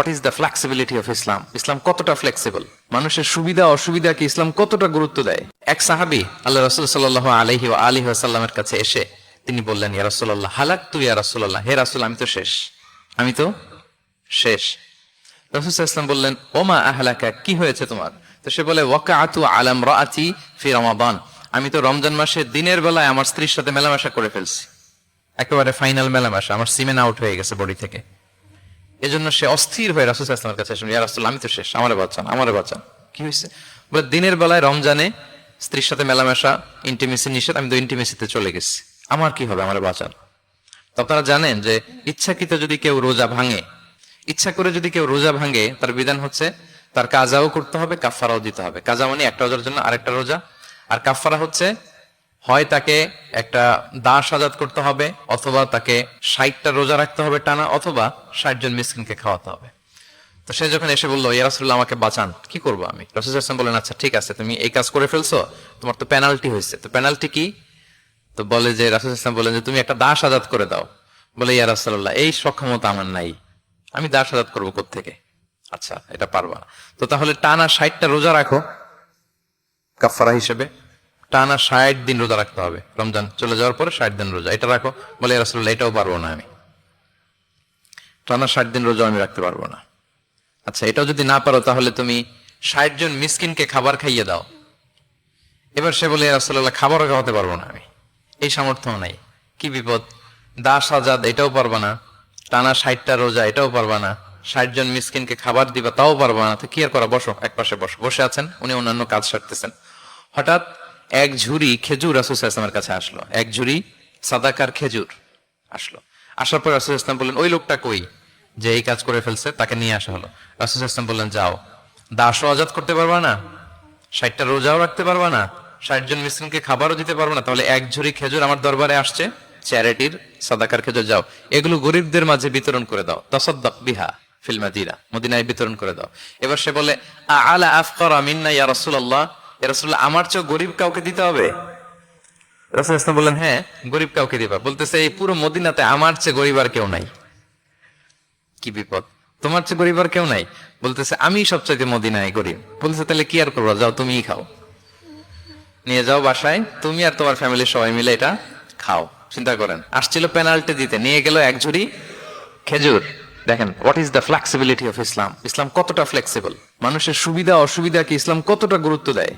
What is the flexibility of Islam ইসলাম কতটা flexible মানুষের সুবিধা, অসুবিধাকে ইসলাম কতটা গুরুত্ব দেয়? এক সাহাবি আল্লাহ রসুল সাল্লাহ আলহি ও আলী আসাল্লামের কাছে এসে তিনি বললেন, ইয়া রসুল্লাহ হালাক তু ইয়া রসুল্লাহ হে রাসুল, আমি তো শেষ। আমি তো শেষ। রসুল ইসলাম বললেন, ওমা আহলাকা, কি হয়েছে তোমার? তো সে বলে ওয়াকা আতু আলাম রাআতি ফি আমি তো রমজান মাসে দিনের বেলায় আমার স্ত্রীর সাথে মেলামেশা করে ফেলছি। একেবারে ফাইনাল মেলামেশা, আমার সিমেন আউট হয়ে গেছে বডি থেকে। এজন্য সে অস্থির হয়ে রাসুল ইসলামের কাছে আমি তো শেষ, আমারে বাঁচান আমারে বাঁচান। কি হয়েছে? বলে, দিনের বেলায় রমজানে স্ত্রীর সাথে মেলামেশা ইন্টিমেসি নিষেধ, আমি তো ইন্টিমেসিতে চলে গেছি। আমার কি হবে? আমারে বাঁচান। তো আপনারা জানেন যে, ইচ্ছাকৃত যদি কেউ রোজা ভাঙে, ইচ্ছা করে যদি কেউ রোজা ভাঙে, তার বিধান হচ্ছে তার কাজাও করতে হবে কাফারাও দিতে হবে। কাজা মানে একটা রোজার জন্য আরেকটা রোজা, আর কাফারা হচ্ছে হয় তাকে একটা দাস আজাদ করতে হবে, অথবা তাকে ষাটটা রোজা রাখতে হবে টানা, অথবা ষাট জন মিসকিনকে খাওয়াতে হবে। তো সে যখন এসে বলল, ইয়া রাসুল্লাহ আমাকে বাঁচান, কি করব আমি? রসুল হাসান বলেন আচ্ছা ঠিক আছে, তুমি এই কাজ করে ফেলছো, তোমার তো পেনাল্টি হয়েছে। তো পেনাল্টি কি? তো বলে যে, রাসুল ইসলাম বলেন যে, তুমি একটা দাস আজাদ করে দাও। বলে, ইয়া রাসুল্লাহ এই সক্ষমতা আমার নাই। আমি দাস আজাদ করব থেকে আচ্ছা এটা পারবা। তো তাহলে টানা ষাটটা রোজা রাখো কাফারা হিসেবে। টানা ষাট দিন রোজা রাখতে হবে। রমজান চলে যাওয়ার পরে ষাট দিন রোজা। এটা রাখো। বলে রাসুল্লাহ এটাও পারব না আমি। টানা ষাট দিন রোজা আমি রাখতে পারব না। আচ্ছা এটাও যদি না পারো, তাহলে তুমি ষাট জন মিসকিনকে খাবার খাইয়ে দাও। এবার সে বলে রাসুল্লাহ খাবারও খাওয়াতে পারব না আমি। এই সামর্থ্য নাই। কি বিপদ? দাস আজাদ, এটাও পারবা না। টানা ষাটটা রোজা, এটাও পারবা না। ষাট জন মিসকিনকে খাবার দিবা, তাও পারবা না। তো কি আর করা? বসো, এক পাশে বসো। বসে আছেন, উনি অন্যান্য কাজ সারতেছেন। হঠাৎ এক ঝুড়ি খেজুর রাসুল ইসলামের কাছে আসলো। এক ঝুড়ি সাদাকার খেজুর আসলো। আসার পর রাসুল ইসলাম বললেন, ওই লোকটা কই যে এই কাজ করে ফেলছে? তাকে নিয়ে আসা হলো। রাসুল ইসলাম বললেন, যাও। দাসও আজাদ করতে পারবা না, ষাটটা রোজাও রাখতে পারবা না, ষাট জন মিসকিনকে খাবারও দিতে পারব না। তাহলে এক ঝুড়ি খেজুর আমার দরবারে আসছে, চ্যারিটির সাদাকার খেজুর যাও। এগুলো গরিবদের মাঝে বিতরণ করে দাও। তসদ্দাক বিহা ফিল মাদিনা, মদিনায় বিতরণ করে দাও। এবার সে বলে আলা আফকার আমিন্না ইয়া রাসূলুল্লাহ? রাসূলুল্লাহ আমার চেয়ে গরিব কাউকে দিতে হবে? রাসূল ইসলাম বললেন হ্যাঁ গরিব কাউকে দিবা। বলতেছে, এই পুরো মদিনাতে আমার চেয়ে গরিব আর কেউ নাই। কি বিপদ? তোমার চেয়ে গরিব আর কেউ নাই? বলতেছে আমি সবচাইতে মদিনায় গরিব। বলতেছে, তাহলে কি আর করব? যাও, তুমিই খাও। নিয়ে যাও বাসায়, তুমি আর তোমার ফ্যামিলির সবাই মিলে এটা খাও। চিন্তা করেন, আসছিল পেনাল্টি দিতে। নিয়ে গেল এক ঝুড়ি খেজুর। দেখেন what is the flexibility of Islam ইসলাম কতটা ফ্লেক্সিবল মানুষের সুবিধা অসুবিধাকে ইসলাম কতটা গুরুত্ব দেয়?